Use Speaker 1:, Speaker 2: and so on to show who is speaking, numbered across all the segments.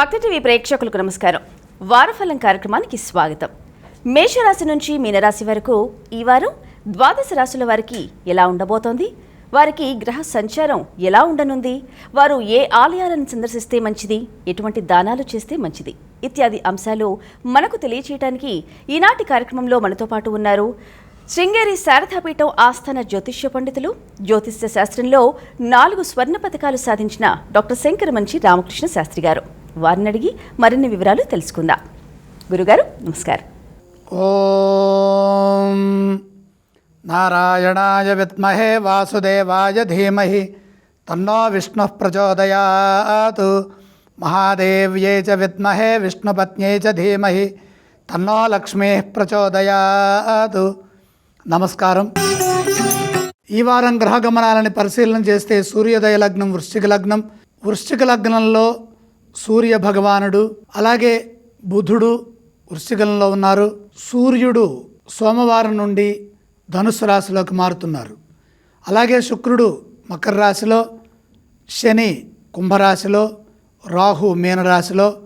Speaker 1: భక్తి టీవీ ప్రేక్షకులకు నమస్కారం. వారఫలం కార్యక్రమానికి స్వాగతం. మేషరాశి నుంచి మీనరాశి వరకు ఈ వారం ద్వాదశ రాశుల వారికి ఎలా ఉండబోతోంది? వారికి గ్రహ సంచారం ఎలా ఉండనుంది? వారు ఏ ఆలయాలను సందర్శిస్తే మంచిది? ఎటువంటి దానాలు చేస్తే మంచిది? ఇత్యాది అంశాలు మనకు తెలియచేయడానికి ఈనాటి కార్యక్రమంలో మనతో పాటు ఉన్నారు శృంగేరి శారదాపీఠం ఆస్థాన జ్యోతిష్య పండితులు. జ్యోతిష్య శాస్త్రంలో నాలుగు స్వర్ణ పథకాలు సాధించిన డాక్టర్ శంకర మంచి రామకృష్ణ శాస్త్రి గారు. వారిని అడిగి మరిన్ని వివరాలు తెలుసుకుందాం. గురుగారు నమస్కారం.
Speaker 2: ఓం నారాయణాయ విద్మహే వాసుదేవాయ ధీమహి తన్నో విష్ణు ప్రచోదయాత్. మహాదేవ్యే చ విద్మహే విష్ణుపత్న్యే చ ధీమహి తన్నో లక్ష్మీ ప్రచోదయాత్. నమస్కారం. ఈ వారం గ్రహ గమనాలని పరిశీలన చేస్తే సూర్యోదయ లగ్నం వృశ్చిక లగ్నం. వృశ్చిక లగ్నంలో సూర్య భగవానుడు అలాగే బుధుడు వృశ్చికంలో ఉన్నారు. సూర్యుడు సోమవారం నుండి ధనుసు రాశిలోకి మారుతున్నారు. అలాగే శుక్రుడు మకర రాశిలో శని కుంభరాశిలో రాహు మీనరాశిలో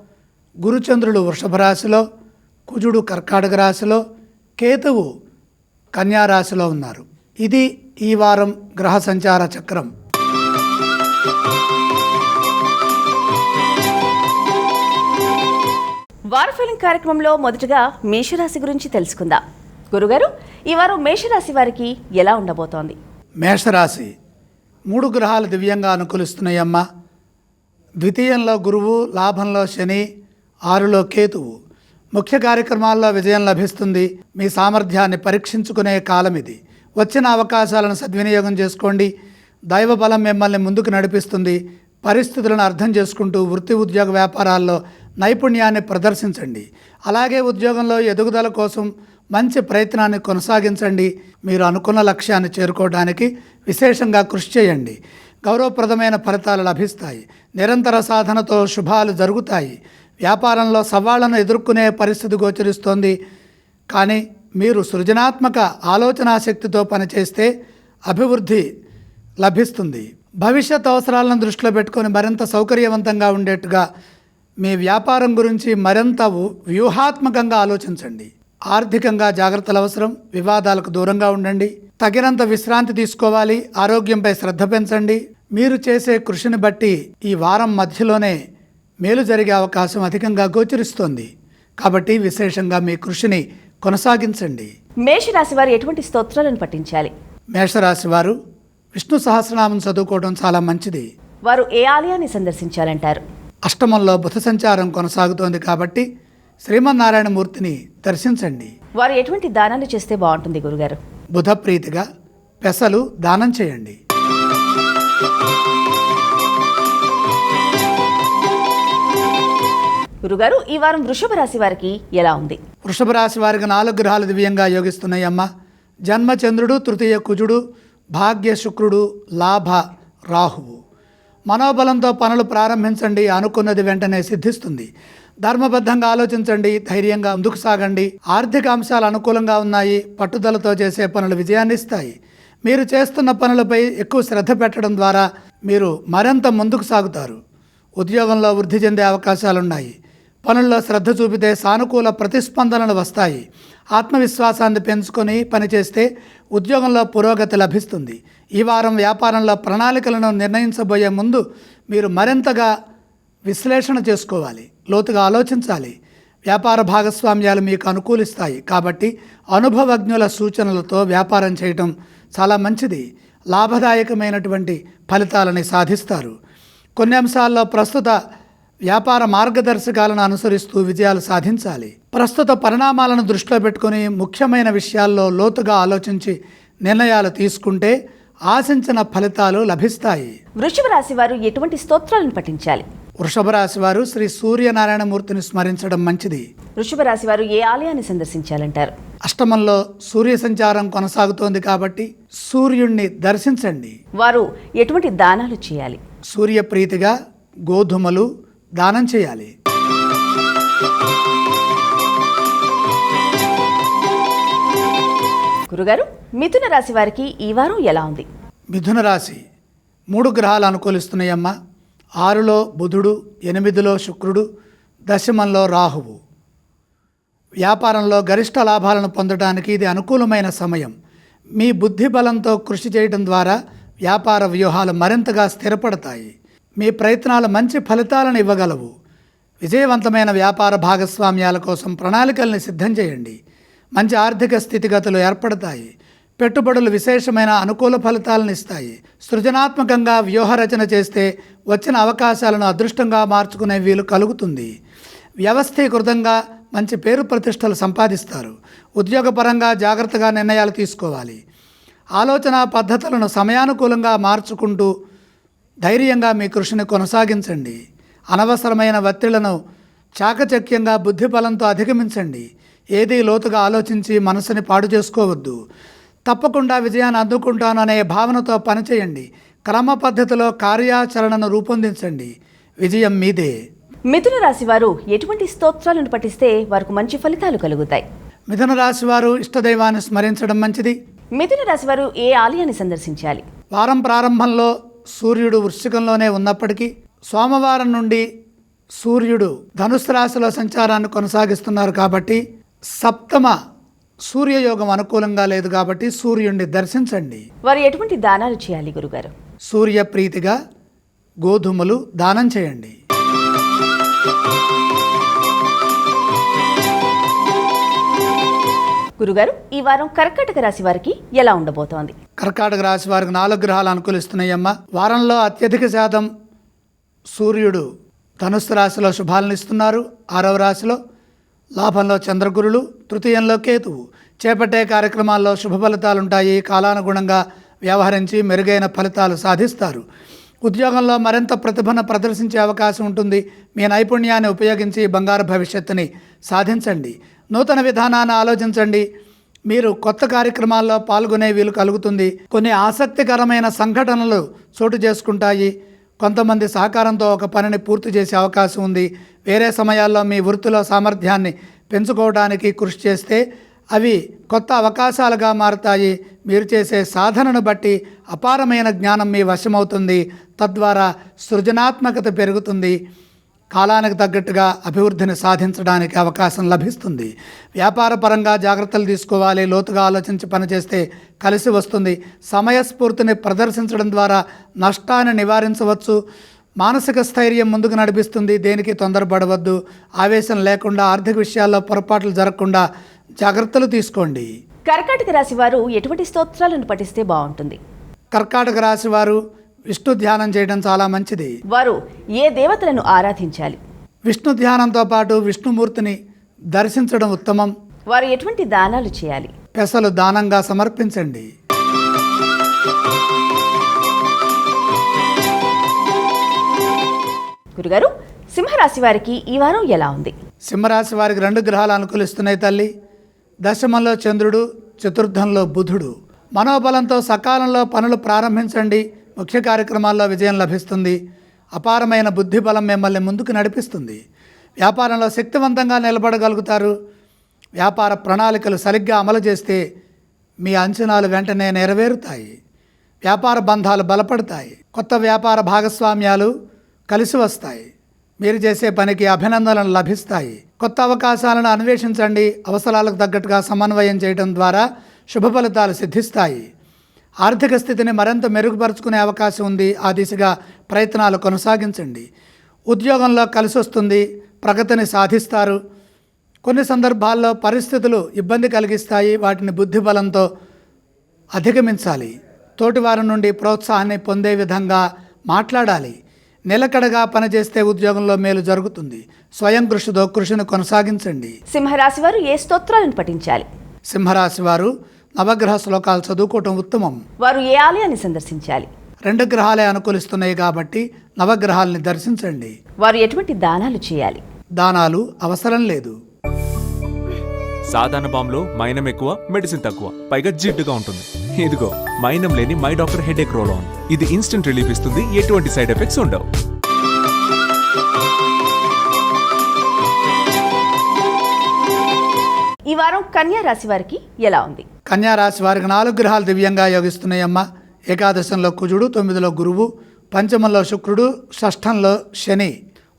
Speaker 2: గురుచంద్రుడు వృషభ రాశిలో కుజుడు కర్కాటక రాశిలో కేతువు కన్యారాశిలో ఉన్నారు. ఇది ఈ వారం గ్రహ సంచార చక్రం.
Speaker 1: వారఫలం కార్యక్రమంలో మొదటగా మేషరాశి గురించి తెలుసుకుందాం. గురుగారు ఈ వారం మేషరాశి వారికి ఎలా ఉండబోతోంది?
Speaker 2: మేషరాశి మూడు గ్రహాలు దివ్యంగా అనుకూలిస్తున్నాయమ్మా. ద్వితీయంలో గురువు లాభంలో శని ఆరులో కేతువు. ముఖ్య కార్యక్రమాల్లో విజయం లభిస్తుంది. మీ సామర్థ్యాన్ని పరీక్షించుకునే కాలం ఇది. వచ్చిన అవకాశాలను సద్వినియోగం చేసుకోండి. దైవ బలం మిమ్మల్ని ముందుకు నడిపిస్తుంది. పరిస్థితులను అర్థం చేసుకుంటూ వృత్తి ఉద్యోగ వ్యాపారాల్లో నైపుణ్యాన్ని ప్రదర్శించండి. అలాగే ఉద్యోగంలో ఎదుగుదల కోసం మంచి ప్రయత్నాన్ని కొనసాగించండి. మీరు అనుకున్న లక్ష్యాన్ని చేరుకోవడానికి విశేషంగా కృషి చేయండి. గౌరవప్రదమైన ఫలితాలు లభిస్తాయి. నిరంతర సాధనతో శుభాలు జరుగుతాయి. వ్యాపారంలో సవాళ్ళను ఎదుర్కొనే పరిస్థితి గోచరిస్తోంది. కానీ మీరు సృజనాత్మక ఆలోచనా శక్తితో పనిచేస్తే అభివృద్ధి లభిస్తుంది. భవిష్యత్ అవసరాలను దృష్టిలో పెట్టుకొని మరింత సౌకర్యవంతంగా ఉండేట్టుగా మీ వ్యాపారం గురించి మరింత వ్యూహాత్మకంగా ఆలోచించండి. ఆర్థికంగా జాగ్రత్తలు అవసరం వివాదాలకు దూరంగా ఉండండి. తగినంత విశ్రాంతి తీసుకోవాలి ఆరోగ్యంపై శ్రద్ధ పెంచండి. మీరు చేసే కృషిని బట్టి ఈ వారం మధ్యలోనే మేలు జరిగే అవకాశం అధికంగా గోచరిస్తోంది. కాబట్టి విశేషంగా మీ కృషిని కొనసాగించండి.
Speaker 1: మేషరాశి వారు ఎటువంటి స్తోత్రాలను పఠించాలి?
Speaker 2: మేషరాశి వారు విష్ణు సహస్రనామం చదువుకోవడం చాలా మంచిది.
Speaker 1: వారు ఏ ఆలయాన్ని సందర్శించాలంటారు?
Speaker 2: అష్టమంలో బుధ సంచారం కొనసాగుతోంది కాబట్టి శ్రీమన్నారాయణ మూర్తిని దర్శించండి.
Speaker 1: వారు ఎటువంటి దానాలు చేస్తే బాగుంటుంది గురుగారు?
Speaker 2: బుధ ప్రీతిగా పెసలు దానం చేయండి.
Speaker 1: గురుగారు ఈ వారం వృషభ రాశి వారికి ఎలా ఉంది?
Speaker 2: వృషభ రాశి వారికి నాలుగు గ్రహాలు దివ్యంగా యోగిస్తున్నాయమ్మ. జన్మచంద్రుడు తృతీయ కుజుడు భాగ్య శుక్రుడు లాభ రాహువు. మనోబలంతో పనులు ప్రారంభించండి అనుకున్నది వెంటనే సిద్ధిస్తుంది. ధర్మబద్ధంగా ఆలోచించండి ధైర్యంగా ముందుకు సాగండి. ఆర్థిక అంశాలు అనుకూలంగా ఉన్నాయి పట్టుదలతో చేసే పనులు విజయాన్ని ఇస్తాయి. మీరు చేస్తున్న పనులపై ఎక్కువ శ్రద్ధ పెట్టడం ద్వారా మీరు మరింత ముందుకు సాగుతారు. ఉద్యోగంలో వృద్ధి చెందే అవకాశాలున్నాయి. పనుల్లో శ్రద్ధ చూపితే సానుకూల ప్రతిస్పందనలు వస్తాయి. ఆత్మవిశ్వాసాన్ని పెంచుకొని పనిచేస్తే ఉద్యోగంలో పురోగతి లభిస్తుంది. ఈ వారం వ్యాపారంలో ప్రణాళికలను నిర్ణయించబోయే ముందు మీరు మరింతగా విశ్లేషణ చేసుకోవాలి లోతుగా ఆలోచించాలి. వ్యాపార భాగస్వామ్యాలు మీకు అనుకూలిస్తాయి కాబట్టి అనుభవజ్ఞుల సూచనలతో వ్యాపారం చేయటం చాలా మంచిది. లాభదాయకమైనటువంటి ఫలితాలని సాధిస్తారు. కొన్ని అంశాల్లో ప్రస్తుత వ్యాపార మార్గదర్శకాలను అనుసరిస్తూ విజయాలు సాధించాలి. ప్రస్తుత పరిణామాలను దృష్టిలో పెట్టుకొని ముఖ్యమైన విషయాల్లో లోతుగా ఆలోచించి నిర్ణయాలు తీసుకుంటే ఆశించిన ఫలితాలు లభిస్తాయి.
Speaker 1: వృషభ రాశి వారు ఎటువంటి స్తోత్రాలను పఠించాలి?
Speaker 2: వృషభ రాశి వారు శ్రీ సూర్యనారాయణమూర్తిని స్మరించడం మంచిది.
Speaker 1: వృషభ రాశి వారు ఏ ఆలయాన్ని సందర్శించాలంటారు?
Speaker 2: అష్టమంలో సూర్య సంచారం కొనసాగుతోంది కాబట్టి సూర్యుణ్ణి దర్శించండి.
Speaker 1: వారు ఎటువంటి దానాలు చేయాలి?
Speaker 2: సూర్యప్రీతిగా గోధుమలు దానం చేయాలి.
Speaker 1: గురుగారు మిథున రాశి వారికి ఈ వారం ఎలా ఉంది?
Speaker 2: మిథున రాశి మూడు గ్రహాలు అనుకూలిస్తున్నాయమ్మా. ఆరులో బుధుడు ఎనిమిదిలో శుక్రుడు దశమంలో రాహువు. వ్యాపారంలో గరిష్ట లాభాలను పొందడానికి ఇది అనుకూలమైన సమయం. మీ బుద్ధి బలంతో కృషి చేయడం ద్వారా వ్యాపార వ్యూహాలు మరింతగా స్థిరపడతాయి. మీ ప్రయత్నాలు మంచి ఫలితాలను ఇవ్వగలవు. విజయవంతమైన వ్యాపార భాగస్వామ్యాల కోసం ప్రణాళికల్ని సిద్ధం చేయండి. మంచి ఆర్థిక స్థితిగతులు ఏర్పడతాయి. పెట్టుబడులు విశేషమైన అనుకూల ఫలితాలను ఇస్తాయి. సృజనాత్మకంగా వ్యూహరచన చేస్తే వచ్చిన అవకాశాలను అదృష్టంగా మార్చుకునే వీలు కలుగుతుంది. వ్యవస్థీకృతంగా మంచి పేరు ప్రతిష్టలు సంపాదిస్తారు. ఉద్యోగపరంగా జాగ్రత్తగా నిర్ణయాలు తీసుకోవాలి. ఆలోచన పద్ధతులను సమయానుకూలంగా మార్చుకుంటూ ధైర్యంగా మీ కృషిని కొనసాగించండి. అనవసరమైన ఒత్తిళ్ళను చాకచక్యంగా బుద్ధిబలంతో అధిగమించండి. ఏదీ లోతుగా ఆలోచించి మనసుని పాడు చేసుకోవద్దు. తప్పకుండా విజయాన్ని అందుకుంటాను అనే భావనతో పనిచేయండి. క్రమ పద్ధతిలో కార్యాచరణను రూపొందించండి. విజయం మీదే.
Speaker 1: మిథున రాశి వారు ఎటువంటి స్తోత్రాలను పఠిస్తే వారికి మంచి ఫలితాలు కలుగుతాయి?
Speaker 2: మిథున రాశి వారు ఇష్టదైవాన్ని స్మరించడం మంచిది.
Speaker 1: మిథున రాశి వారు ఏ ఆలయాన్ని సందర్శించాలి?
Speaker 2: వారం ప్రారంభంలో సూర్యుడు వృశ్చికంలోనే ఉన్నప్పటికీ సోమవారం నుండి సూర్యుడు ధనుసు రాశిలో సంచారాన్ని కొనసాగిస్తున్నారు కాబట్టి సప్తమ సూర్యయోగం అనుకూలంగా లేదు కాబట్టి సూర్యుడిని దర్శించండి.
Speaker 1: వారు ఎటువంటి దానాలు చేయాలి గురుగారు?
Speaker 2: సూర్య ప్రీతిగా గోధుమలు దానం చేయండి.
Speaker 1: గురుగారు ఈ వారం కర్కాటక రాశి వారికి ఎలా ఉండబోతోంది?
Speaker 2: కర్కాటక రాశి వారికి నాలుగు గ్రహాలు అనుకూలిస్తున్నాయమ్మ. వారంలో అత్యధిక శాతం సూర్యుడు ధనుస్సు రాశిలో శుభాలను ఇస్తున్నారు. ఆరవ రాశిలో లాభంలో చంద్రగురులు తృతీయంలో కేతువు. చేపట్టే కార్యక్రమాల్లో శుభ ఫలితాలు ఉంటాయి కాలానుగుణంగా వ్యవహరించి మెరుగైన ఫలితాలు సాధిస్తారు. ఉద్యోగంలో మరింత ప్రతిభను ప్రదర్శించే అవకాశం ఉంటుంది. మీ నైపుణ్యాన్ని ఉపయోగించి బంగారు భవిష్యత్తుని సాధించండి. నూతన విధానాన్ని ఆలోచించండి. మీరు కొత్త కార్యక్రమాల్లో పాల్గొనే వీలు కలుగుతుంది. కొన్ని ఆసక్తికరమైన సంఘటనలు చోటు చేసుకుంటాయి. కొంతమంది సహకారంతో ఒక పనిని పూర్తి చేసే అవకాశం ఉంది. వేరే సమయాల్లో మీ వృత్తిలో సామర్థ్యాన్ని పెంచుకోవడానికి కృషి చేస్తే అవి కొత్త అవకాశాలుగా మారుతాయి. మీరు చేసే సాధనను బట్టి అపారమైన జ్ఞానం మీ వశమవుతుంది. తద్వారా సృజనాత్మకత పెరుగుతుంది. కాలానికి తగ్గట్టుగా అభివృద్ధిని సాధించడానికి అవకాశం లభిస్తుంది. వ్యాపార పరంగా జాగ్రత్తలు తీసుకోవాలి లోతుగా ఆలోచించి పనిచేస్తే కలిసి వస్తుంది. సమయస్ఫూర్తిని ప్రదర్శించడం ద్వారా నష్టాన్ని నివారించవచ్చు. మానసిక స్థైర్యం ముందుకు నడిపిస్తుంది. దేనికి తొందరపడవద్దు. ఆవేశం లేకుండా ఆర్థిక విషయాల్లో పొరపాట్లు జరగకుండా జాగ్రత్తలు తీసుకోండి.
Speaker 1: కర్కాటక రాశి వారు ఎటువంటి స్తోత్రాలను పఠిస్తే బాగుంటుంది?
Speaker 2: కర్కాటక రాశి వారు విష్ణు ధ్యానం చేయడం చాలా మంచిది.
Speaker 1: వారు ఏ దేవతలను ఆరాధించాలి?
Speaker 2: విష్ణు ధ్యానంతో పాటు విష్ణుమూర్తిని దర్శించడం ఉత్తమం.
Speaker 1: వారు ఎటువంటి దానాలు చేయాలి?
Speaker 2: పెసలు దానంగా సమర్పించండి.
Speaker 1: గురుగారు సింహరాశి వారికి ఈ వారం ఎలా ఉంది?
Speaker 2: సింహరాశి వారికి రెండు గ్రహాలు అనుకూలిస్తున్నాయి తల్లి. దశమంలో చంద్రుడు చతుర్థంలో బుధుడు. మనోబలంతో సకాలంలో పనులు ప్రారంభించండి. ముఖ్య కార్యక్రమాల్లో విజయం లభిస్తుంది. అపారమైన బుద్ధి బలం మిమ్మల్ని ముందుకు నడిపిస్తుంది. వ్యాపారంలో శక్తివంతంగా నిలబడగలుగుతారు. వ్యాపార ప్రణాళికలు సరిగ్గా అమలు చేస్తే మీ అంచనాలు వెంటనే నెరవేరుతాయి. వ్యాపార బంధాలు బలపడతాయి. కొత్త వ్యాపార భాగస్వామ్యాలు కలిసి వస్తాయి. మీరు చేసే పనికి అభినందనలు లభిస్తాయి. కొత్త అవకాశాలను అన్వేషించండి. అవసరాలకు తగ్గట్టుగా సమన్వయం చేయడం ద్వారా శుభ ఫలితాలు సిద్ధిస్తాయి. ఆర్థిక స్థితిని మరింత మెరుగుపరుచుకునే అవకాశం ఉంది. ఆ దిశగా ప్రయత్నాలు కొనసాగించండి. ఉద్యోగంలో కలిసి వస్తుంది. ప్రగతిని సాధిస్తారు. కొన్ని సందర్భాల్లో పరిస్థితులు ఇబ్బంది కలిగిస్తాయి. వాటిని బుద్ధి బలంతో అధిగమించాలి తోటివారి నుండి ప్రోత్సాహాన్ని పొందే విధంగా మాట్లాడాలి. నిలకడగా పనిచేస్తే ఉద్యోగంలో మేలు జరుగుతుంది. స్వయం కృషితో కృషిని కొనసాగించండి.
Speaker 1: సింహరాశి వారు ఏ స్తోత్రాలను పఠించాలి?
Speaker 2: సింహరాశి వారు నవగ్రహ శ్లోకాలు చదువుకోవటం ఉత్తమం.
Speaker 1: వారు ఏ ఆలయాన్ని సందర్శించాలి?
Speaker 2: రెండు గ్రహాలే అనుకూలిస్తున్నాయి కాబట్టి నవగ్రహాలని దర్శించండి.
Speaker 1: వారు ఎటువంటి దానాలు చేయాలి?
Speaker 2: దానాలు అవసరం లేదు.
Speaker 3: సాధారణ బాంబులో మైనం ఎక్కువ మెడిసిన్ తక్కువ పైగా జిడ్డుగా ఉంటుంది. ఇదిగో మైనం లేని my doctor headache roll on. ఇది ఇన్స్టెంట్ రిలీఫ్ ఇస్తుంది ఎటువంటి సైడ్ ఎఫెక్ట్స్ ఉండవు.
Speaker 1: ఈ వారం కన్యా రాశి వారికి ఎలా ఉంది?
Speaker 2: కన్యారాశి వారికి నాలుగు గ్రహాలు దివ్యంగా యోగిస్తున్నాయమ్మా. ఏకాదశంలో కుజుడు తొమ్మిదిలో గురువు పంచమంలో శుక్రుడు షష్ఠంలో శని.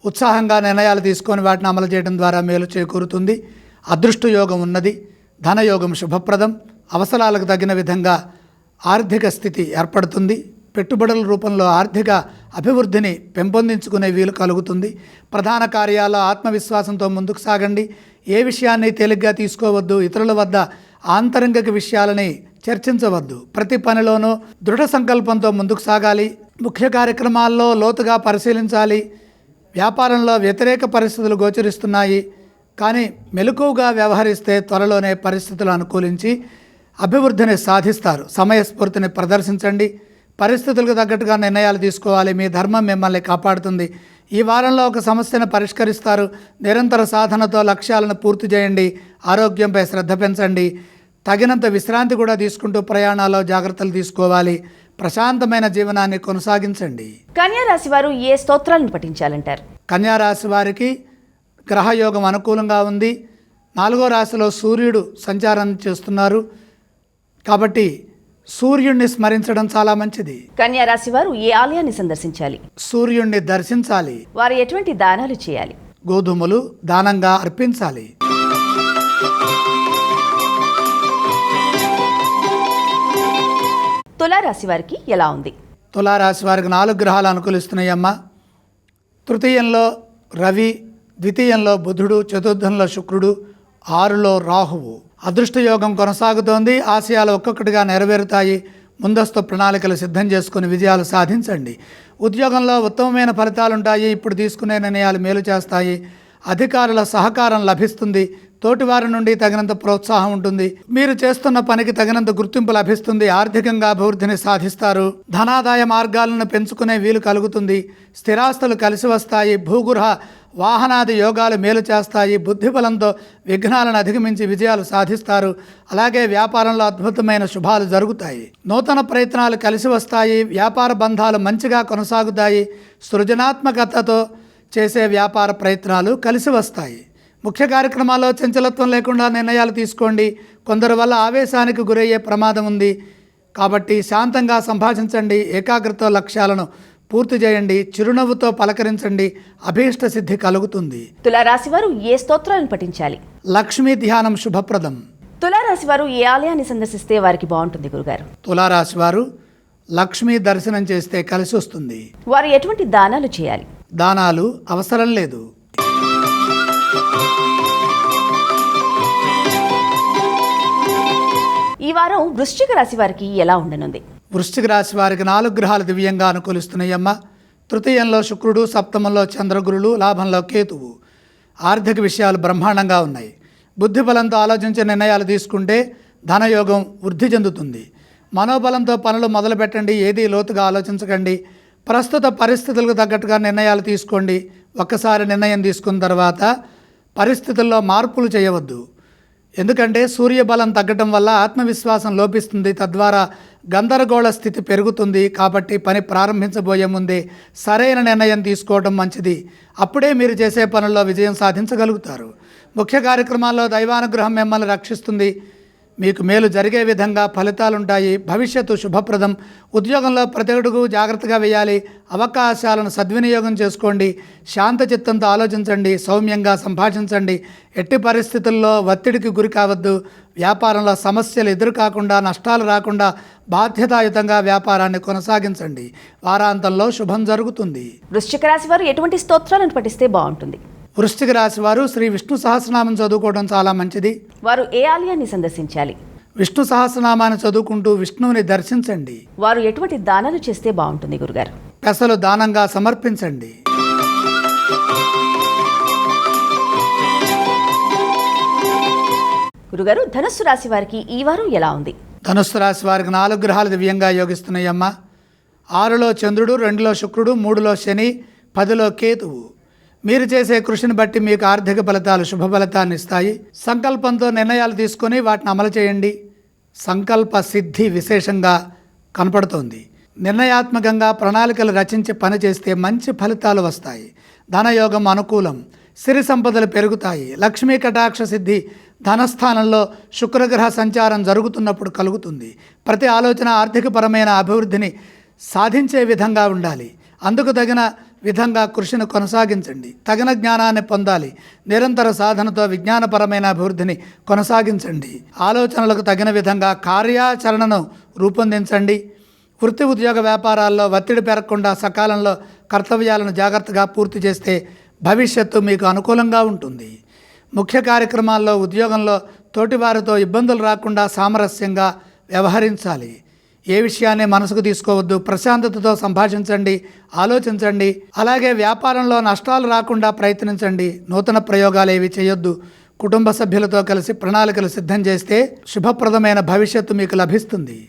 Speaker 2: ఉత్సాహంగా నిర్ణయాలు తీసుకొని వాటిని అమలు చేయడం ద్వారా మేలు చేకూరుతుంది. అదృష్ట యోగం ఉన్నది. ధనయోగం శుభప్రదం. అవసరాలకు తగిన విధంగా ఆర్థిక స్థితి ఏర్పడుతుంది. పెట్టుబడుల రూపంలో ఆర్థిక అభివృద్ధిని పెంపొందించుకునే వీలు కలుగుతుంది. ప్రధాన కార్యాల్లో ఆత్మవిశ్వాసంతో ముందుకు సాగండి. ఏ విషయాన్ని తేలిగ్గా తీసుకోవద్దు. ఇతరుల వద్ద ఆంతరంగిక విషయాలని చర్చించవద్దు. ప్రతి పనిలోనూ దృఢ సంకల్పంతో ముందుకు సాగాలి. ముఖ్య కార్యక్రమాల్లో లోతుగా పరిశీలించాలి. వ్యాపారంలో వ్యతిరేక పరిస్థితులు గోచరిస్తున్నాయి. కానీ మెలకువగా వ్యవహరిస్తే త్వరలోనే పరిస్థితులు అనుకూలించి అభివృద్ధిని సాధిస్తారు. సమయస్ఫూర్తిని ప్రదర్శించండి. పరిస్థితులకు తగ్గట్టుగా నిర్ణయాలు తీసుకోవాలి. మీ ధర్మం మిమ్మల్ని కాపాడుతుంది. ఈ వారంలో ఒక సమస్యను పరిష్కరిస్తారు. నిరంతర సాధనతో లక్ష్యాలను పూర్తి చేయండి. ఆరోగ్యంపై శ్రద్ధ పెంచండి. తగినంత విశ్రాంతి కూడా తీసుకుంటూ ప్రయాణాల్లో జాగ్రత్తలు తీసుకోవాలి. ప్రశాంతమైన జీవనాన్ని కొనసాగించండి.
Speaker 1: కన్యా రాశి వారు ఏ స్తోత్రాలను పఠించాలంటారు?
Speaker 2: కన్యా రాశి వారికి గ్రహయోగం అనుకూలంగా ఉంది. నాలుగో రాశిలో సూర్యుడు సంచారం చేస్తున్నారు. కాబట్టి సూర్యుడిని స్మరించడం చాలా మంచిది.
Speaker 1: కన్యా రాశి వారు ఏ ఆలయాన్ని సందర్శించాలి?
Speaker 2: సూర్యుడిని దర్శించాలి.
Speaker 1: వారు ఎటువంటి దానాలు చేయాలి?
Speaker 2: గోధుమలు దానంగా అర్పించాలి.
Speaker 1: తులారాశి వారికి ఎలా ఉంది?
Speaker 2: తులారాశి వారికి నాలుగు గ్రహాలు అనుకూలిస్తున్నాయమ్మా. తృతీయంలో రవి ద్వితీయంలో బుధుడు చతుర్థంలో శుక్రుడు ఆరులో రాహువు. అదృష్ట యోగం కొనసాగుతోంది. ఆశయాలు ఒక్కొక్కటిగా నెరవేరుతాయి. ముందస్తు ప్రణాళికలు సిద్ధం చేసుకుని విజయాలు సాధించండి. ఉద్యోగంలో ఉత్తమమైన ఫలితాలుంటాయి. ఇప్పుడు తీసుకునే నిర్ణయాలు మేలు చేస్తాయి. అధికారుల సహకారం లభిస్తుంది. తోటివారి నుండి తగినంత ప్రోత్సాహం ఉంటుంది. మీరు చేస్తున్న పనికి తగినంత గుర్తింపు లభిస్తుంది. ఆర్థికంగా అభివృద్ధిని సాధిస్తారు. ధనాదాయ మార్గాలను పెంచుకునే వీలు కలుగుతుంది. స్థిరాస్తులు కలిసి వస్తాయి. భూగృహ వాహనాది యోగాలు మేలు చేస్తాయి. బుద్ధిబలంతో విఘ్నాలను అధిగమించి విజయాలు సాధిస్తారు. అలాగే వ్యాపారంలో అద్భుతమైన శుభాలు జరుగుతాయి. నూతన ప్రయత్నాలు కలిసి వస్తాయి. వ్యాపార బంధాలు మంచిగా కొనసాగుతాయి. సృజనాత్మకతతో చేసే వ్యాపార ప్రయత్నాలు కలిసి వస్తాయి. ముఖ్య కార్యక్రమాల్లో చంచలత్వం లేకుండా నిర్ణయాలు తీసుకోండి. కొందరి వల్ల ఆవేశానికి గురయ్యే ప్రమాదం ఉంది. కాబట్టి శాంతంగా సంభాషించండి. ఏకాగ్రత లక్ష్యాలను పూర్తి చేయండి. చిరునవ్వుతో పలకరించండి. అభీష్ట సిద్ధి కలుగుతుంది.
Speaker 1: తులారాశి వారు ఏ స్తోత్రాలను పఠించాలి?
Speaker 2: లక్ష్మీ ధ్యానం శుభప్రదం.
Speaker 1: తులారాశి వారు ఏ ఆలయాన్ని సందర్శిస్తే వారికి బాగుంటుంది గురుగారు?
Speaker 2: తులారాశి వారు లక్ష్మీ దర్శనం చేస్తే కలిసి వస్తుంది
Speaker 1: వారు ఎటువంటి దానాలు చేయాలి?
Speaker 2: దానాలు అవసరం లేదు.
Speaker 1: ఈ వారం వృశ్చిక రాశి వారికి ఎలా ఉండనుంది?
Speaker 2: వృశ్చిక రాశి వారికి నాలుగు గ్రహాలు దివ్యంగా అనుకూలిస్తున్నాయమ్మ తృతీయంలో శుక్రుడు సప్తమంలో చంద్రగురులు లాభంలో కేతువు. ఆర్థిక విషయాలు బ్రహ్మాండంగా ఉన్నాయి. బుద్ధి బలంతో ఆలోచించే నిర్ణయాలు తీసుకుంటే ధనయోగం వృద్ధి చెందుతుంది. మనోబలంతో పనులు మొదలు పెట్టండి ఏది లోతుగా ఆలోచించకండి. ప్రస్తుత పరిస్థితులకు తగ్గట్టుగా నిర్ణయాలు తీసుకోండి. ఒక్కసారి నిర్ణయం తీసుకున్న తర్వాత పరిస్థితుల్లో మార్పులు చేయవద్దు. ఎందుకంటే సూర్యబలం తగ్గటం వల్ల ఆత్మవిశ్వాసం లోపిస్తుంది తద్వారా గందరగోళ స్థితి పెరుగుతుంది కాబట్టి పని ప్రారంభించబోయే ముందే సరైన నిర్ణయం తీసుకోవడం మంచిది. అప్పుడే మీరు చేసే పనుల్లో విజయం సాధించగలుగుతారు. ముఖ్య కార్యక్రమాల్లో దైవానుగ్రహం మిమ్మల్ని రక్షిస్తుంది. మీకు మేలు జరిగే విధంగా ఫలితాలుంటాయి. భవిష్యత్తు శుభప్రదం. ఉద్యోగంలో ప్రతి అడుగు జాగ్రత్తగా వేయాలి. అవకాశాలను సద్వినియోగం చేసుకోండి. శాంత చిత్తంతో ఆలోచించండి. సౌమ్యంగా సంభాషించండి. ఎట్టి పరిస్థితుల్లో ఒత్తిడికి గురి కావద్దు. వ్యాపారంలో సమస్యలు ఎదురు కాకుండా నష్టాలు రాకుండా బాధ్యతాయుతంగా వ్యాపారాన్ని కొనసాగించండి. వారాంతంలో శుభం జరుగుతుంది.
Speaker 1: వృశ్చిక రాశి వారు ఎటువంటి స్తోత్రాలను పఠిస్తే బాగుంటుంది?
Speaker 2: వృశ్చిక రాశి వారు శ్రీ విష్ణు సహస్రనామం చదువుకోవడం చాలా మంచిది.
Speaker 1: వారు ఏ ఆలయాన్ని సందర్శించాలి?
Speaker 2: విష్ణు సహస్రనామాన్ని చదువుకుంటూ విష్ణువుని దర్శించండి.
Speaker 1: వారు ఎటువంటి దానాలు చేస్తే బాగుంటుంది గురుగారు?
Speaker 2: పెసలు దానంగా సమర్పించండి.
Speaker 1: గురుగారు ధనుస్సు రాశి వారికి ఈ వారం ఎలా ఉంది?
Speaker 2: ధనుస్సు రాశి వారికి నాలుగు గ్రహాలు దివ్యంగా యోగిస్తున్నాయమ్మ. ఆరులో చంద్రుడు రెండులో శుక్రుడు మూడులో శని పదిలో కేతువు. మీరు చేసే కృషిని బట్టి మీకు ఆర్థిక ఫలితాలు శుభ ఫలితాన్ని ఇస్తాయి. సంకల్పంతో నిర్ణయాలు తీసుకొని వాటిని అమలు చేయండి. సంకల్ప సిద్ధి విశేషంగా కనపడుతోంది. నిర్ణయాత్మకంగా ప్రణాళికలు రచించి పని చేస్తే మంచి ఫలితాలు వస్తాయి. ధనయోగం అనుకూలం. సిరి సంపదలు పెరుగుతాయి. లక్ష్మీ కటాక్ష సిద్ధి ధనస్థానంలో శుక్రగ్రహ సంచారం జరుగుతున్నప్పుడు కలుగుతుంది. ప్రతి ఆలోచన ఆర్థికపరమైన అభివృద్ధిని సాధించే విధంగా ఉండాలి. అందుకు తగిన విధంగా కృషిని కొనసాగించండి. తగిన జ్ఞానాన్ని పొందాలి. నిరంతర సాధనతో విజ్ఞానపరమైన అభివృద్ధిని కొనసాగించండి. ఆలోచనలకు తగిన విధంగా కార్యాచరణను రూపొందించండి. వృత్తి ఉద్యోగ వ్యాపారాల్లో ఒత్తిడి పెరగకుండా సకాలంలో కర్తవ్యాలను జాగ్రత్తగా పూర్తి చేస్తే భవిష్యత్తు మీకు అనుకూలంగా ఉంటుంది. ముఖ్య కార్యక్రమాల్లో ఉద్యోగంలో తోటివారితో ఇబ్బందులు రాకుండా సామరస్యంగా వ్యవహరించాలి. ఏ విషయాన్ని మనసుకు తీసుకోవద్దు ప్రశాంతతతో సంభాషించండి ఆలోచించండి అలాగే వ్యాపారంలో నష్టాలు రాకుండా ప్రయత్నించండి నూతన ప్రయోగాలు ఏవి చేయొద్దు. కుటుంబ సభ్యులతో కలిసి ప్రణాళికలు సిద్ధం చేస్తే శుభప్రదమైన భవిష్యత్తు మీకు లభిస్తుంది.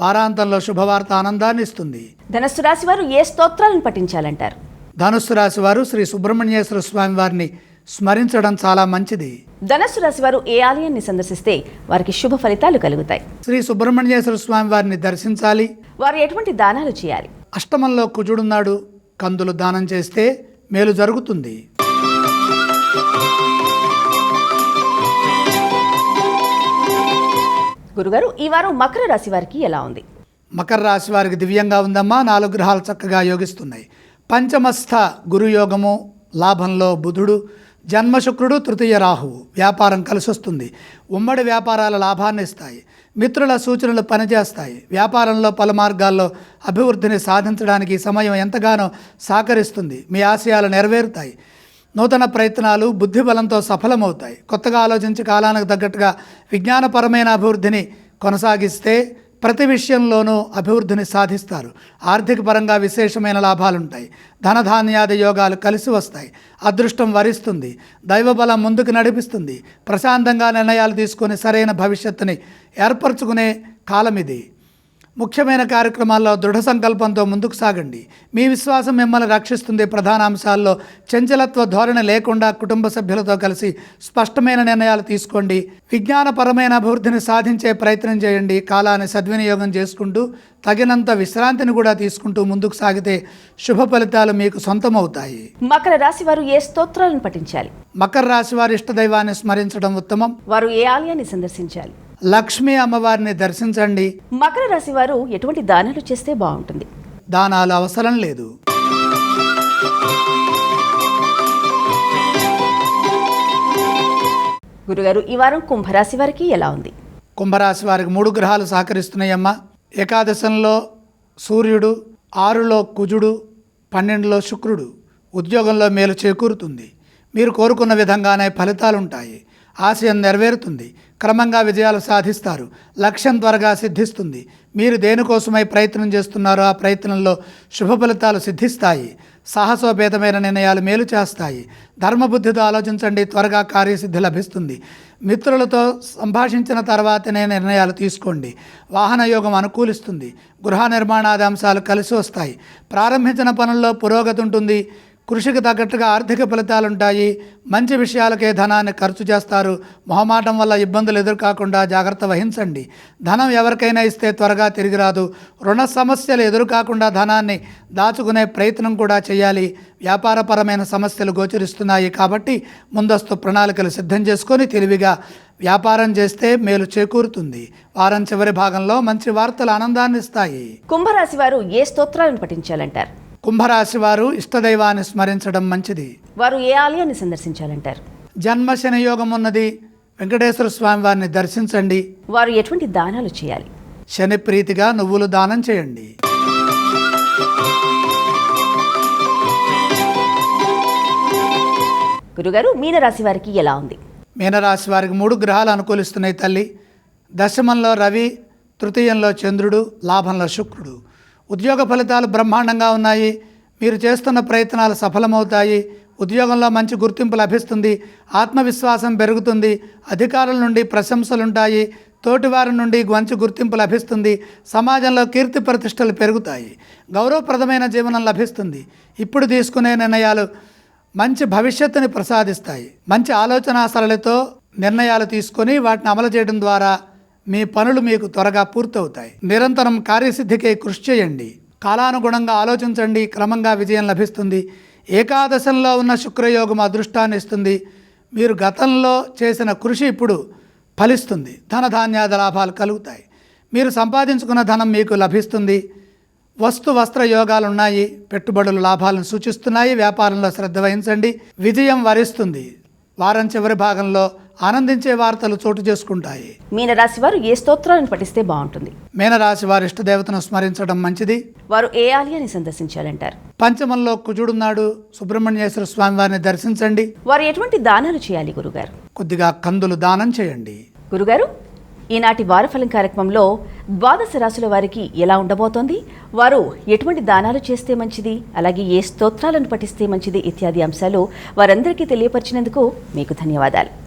Speaker 2: వారాంతంలో శుభవార్త ఆనందాన్ని ఇస్తుంది.
Speaker 1: ధనస్సు రాశి వారు ఏ స్తోత్రాలను పఠించాలంటారు?
Speaker 2: ధనుస్సు రాశి వారు శ్రీ సుబ్రహ్మణ్యేశ్వర స్వామి వారిని స్మరించడం చాలా మంచిది.
Speaker 1: ధనస్సు రాశి వారు ఏ ఆలయాన్ని సందర్శిస్తే వారికి శుభ ఫలితాలు కలుగుతాయి.
Speaker 2: శ్రీ సుబ్రహ్మణ్యేశ్వర స్వామి వారిని దర్శించాలి.
Speaker 1: వారు ఎటువంటి దానాలు చేయాలి?
Speaker 2: అష్టమంలో కుజుడున్నాడు. కందులు దానం చేస్తే మేలు జరుగుతుంది.
Speaker 1: గురుగారు ఈ వారం మకర రాశి వారికి ఎలా ఉంది?
Speaker 2: మకర రాశి వారికి దివ్యంగా ఉందమ్మా. నాలుగు గ్రహాలు చక్కగా యోగిస్తున్నాయి. పంచమస్థ గురుయోగము లాభంలో బుధుడు. జన్మశుక్రుడు తృతీయ రాహువు వ్యాపారం కలిసి వస్తుంది ఉమ్మడి వ్యాపారాల లాభాన్ని ఇస్తాయి. మిత్రుల సూచనలు పనిచేస్తాయి. వ్యాపారంలో పలు మార్గాల్లో అభివృద్ధిని సాధించడానికి సమయం ఎంతగానో సహకరిస్తుంది. మీ ఆశయాలు నెరవేరుతాయి. నూతన ప్రయత్నాలు బుద్ధిబలంతో సఫలమవుతాయి. కొత్తగా ఆలోచించి కాలానికి తగ్గట్టుగా విజ్ఞానపరమైన అభివృద్ధిని కొనసాగిస్తే ప్రతి విషయంలోనూ అభివృద్ధిని సాధిస్తారు. ఆర్థిక పరంగా విశేషమైన లాభాలుంటాయి. ధనధాన్యాది యోగాలు కలిసి వస్తాయి. అదృష్టం వరిస్తుంది. దైవబలం ముందుకు నడిపిస్తుంది. ప్రశాంతంగా నిర్ణయాలు తీసుకొని సరైన భవిష్యత్తుని ఏర్పరచుకునే కాలం ఇది ముఖ్యమైన కార్యక్రమాల్లో దృఢ సంకల్పంతో ముందుకు సాగండి. మీ విశ్వాసం మిమ్మల్ని రక్షిస్తుంది. ప్రధాన అంశాల్లో చంచలత్వ ధోరణి లేకుండా కుటుంబ సభ్యులతో కలిసి స్పష్టమైన నిర్ణయాలు తీసుకోండి. విజ్ఞానపరమైన అభివృద్ధిని సాధించే ప్రయత్నం చేయండి. కాలాన్ని సద్వినియోగం చేసుకుంటూ తగినంత విశ్రాంతిని కూడా తీసుకుంటూ ముందుకు సాగితే శుభ ఫలితాలు మీకు సొంతమవుతాయి.
Speaker 1: మకర రాశి వారు ఏ స్తోత్రాలను పఠించాలి?
Speaker 2: మకర రాశి వారి ఇష్టదైవాన్ని స్మరించడం ఉత్తమం.
Speaker 1: వారు ఏ ఆలయాన్ని సందర్శించాలి?
Speaker 2: లక్ష్మీ అమ్మవారిని దర్శించండి.
Speaker 1: మకర రాశి వారు ఎటువంటి దానాలు చేస్తే బాగుంటుంది?
Speaker 2: దానాలు అవసరం లేదు.
Speaker 1: గురుగారు ఈ వారం కుంభరాశి వారికి ఎలా ఉంది?
Speaker 2: కుంభరాశి వారికి మూడు గ్రహాలు సహకరిస్తున్నాయమ్మా. ఏకాదశంలో సూర్యుడు ఆరులో కుజుడు పన్నెండులో శుక్రుడు. ఉద్యోగంలో మేలు చేకూరుతుంది. మీరు కోరుకున్న విధంగానే ఫలితాలు ఉంటాయి ఆశయం నెరవేరుతుంది. క్రమంగా విజయాలు సాధిస్తారు. లక్ష్యం త్వరగా సిద్ధిస్తుంది. మీరు దేనికోసమై ప్రయత్నం చేస్తున్నారో ఆ ప్రయత్నంలో శుభ ఫలితాలు సిద్ధిస్తాయి. సాహసోపేతమైన నిర్ణయాలు మేలు చేస్తాయి. ధర్మబుద్ధితో ఆలోచించండి. త్వరగా కార్యసిద్ధి లభిస్తుంది. మిత్రులతో సంభాషించిన తర్వాతనే నిర్ణయాలు తీసుకోండి. వాహన యోగం అనుకూలిస్తుంది. గృహ నిర్మాణాది అంశాలు కలిసి వస్తాయి. ప్రారంభించిన పనుల్లో పురోగతి ఉంటుంది. కృషికి తగ్గట్టుగా ఆర్థిక ఫలితాలు ఉంటాయి మంచి విషయాలకే ధనాన్ని ఖర్చు చేస్తారు. మొహమాటం వల్ల ఇబ్బందులు ఎదురుకాకుండా జాగ్రత్త వహించండి. ధనం ఎవరికైనా ఇస్తే త్వరగా తిరిగి రాదు. రుణ సమస్యలు ఎదురుకాకుండా ధనాన్ని దాచుకునే ప్రయత్నం కూడా చేయాలి. వ్యాపారపరమైన సమస్యలు గోచరిస్తున్నాయి కాబట్టి ముందస్తు ప్రణాళికలు సిద్ధం చేసుకొని తెలివిగా వ్యాపారం చేస్తే మేలు చేకూరుతుంది. వారం చివరి భాగంలో మంచి వార్తలు ఆనందాన్ని ఇస్తాయి
Speaker 1: కుంభరాశి వారు ఏ స్తోత్రాలను పఠించాలంటారు?
Speaker 2: కుంభరాశి వారు ఇష్టదైవాన్ని స్మరించడం మంచిది.
Speaker 1: వారు ఏ ఆలయాన్ని సందర్శించాలంటారు?
Speaker 2: జన్మ శని యోగం ఉన్నది. వెంకటేశ్వర స్వామి వారిని దర్శించండి.
Speaker 1: వారు ఎటువంటి దానాలు చేయాలి?
Speaker 2: శని ప్రీతిగా నువ్వులు దానం చేయండి.
Speaker 1: గురుగారు మీనరాశి వారికి ఎలా ఉంది?
Speaker 2: మీనరాశి వారికి మూడు గ్రహాలు అనుకూలిస్తున్నాయి తల్లి. దశమంలో రవి తృతీయంలో చంద్రుడు లాభంలో శుక్రుడు. ఉద్యోగ ఫలితాలు బ్రహ్మాండంగా ఉన్నాయి. మీరు చేస్తున్న ప్రయత్నాలు సఫలమవుతాయి. ఉద్యోగంలో మంచి గుర్తింపు లభిస్తుంది. ఆత్మవిశ్వాసం పెరుగుతుంది. అధికారుల నుండి ప్రశంసలుంటాయి. తోటివారి నుండి మంచి గుర్తింపు లభిస్తుంది. సమాజంలో కీర్తి ప్రతిష్టలు పెరుగుతాయి. గౌరవప్రదమైన జీవనం లభిస్తుంది. ఇప్పుడు తీసుకునే నిర్ణయాలు మంచి భవిష్యత్తుని ప్రసాదిస్తాయి. మంచి ఆలోచన సరళితో నిర్ణయాలు తీసుకొని వాటిని అమలు చేయడం ద్వారా మీ పనులు మీకు త్వరగా పూర్తవుతాయి. నిరంతరం కార్యసిద్ధికి కృషి చేయండి. కాలానుగుణంగా ఆలోచించండి. క్రమంగా విజయం లభిస్తుంది. ఏకాదశంలో ఉన్న శుక్రయోగం అదృష్టాన్ని ఇస్తుంది. మీరు గతంలో చేసిన కృషి ఇప్పుడు ఫలిస్తుంది. ధనధాన్యాద లాభాలు కలుగుతాయి. మీరు సంపాదించుకున్న ధనం మీకు లభిస్తుంది. వస్తు వస్త్ర యోగాలు ఉన్నాయి. పెట్టుబడులు లాభాలను సూచిస్తున్నాయి. వ్యాపారంలో శ్రద్ధ వహించండి. విజయం వరిస్తుంది. వారం చివరి భాగంలో ఆనందించే వార్తలు చోటు చేసుకుంటాయి.
Speaker 1: మీనరాశి వారు ఏ స్తోత్రాలను పఠిస్తే బాగుంటుంది?
Speaker 2: మీనరాశి వారి ఇష్టదేవతను స్మరించడం మంచిది.
Speaker 1: వారు ఏ ఆలయాన్ని సందర్శించాలంటారు?
Speaker 2: పంచమంలో కుజుడున్నాడు సుబ్రహ్మణ్యేశ్వర స్వామి వారిని దర్శించండి.
Speaker 1: వారు ఎటువంటి దానాలు చేయాలి గురుగారు?
Speaker 2: కొద్దిగా కందులు దానం చేయండి.
Speaker 1: గురుగారు ఈనాటి వారఫలం కార్యక్రమంలో ద్వాదశ రాశుల వారికి ఎలా ఉండబోతోంది? వారు ఎటువంటి దానాలు చేస్తే మంచిది? అలాగే ఏ స్తోత్రాలను పఠిస్తే మంచిది? ఇత్యాది అంశాలు వారందరికీ తెలియపరిచినందుకు మీకు ధన్యవాదాలు.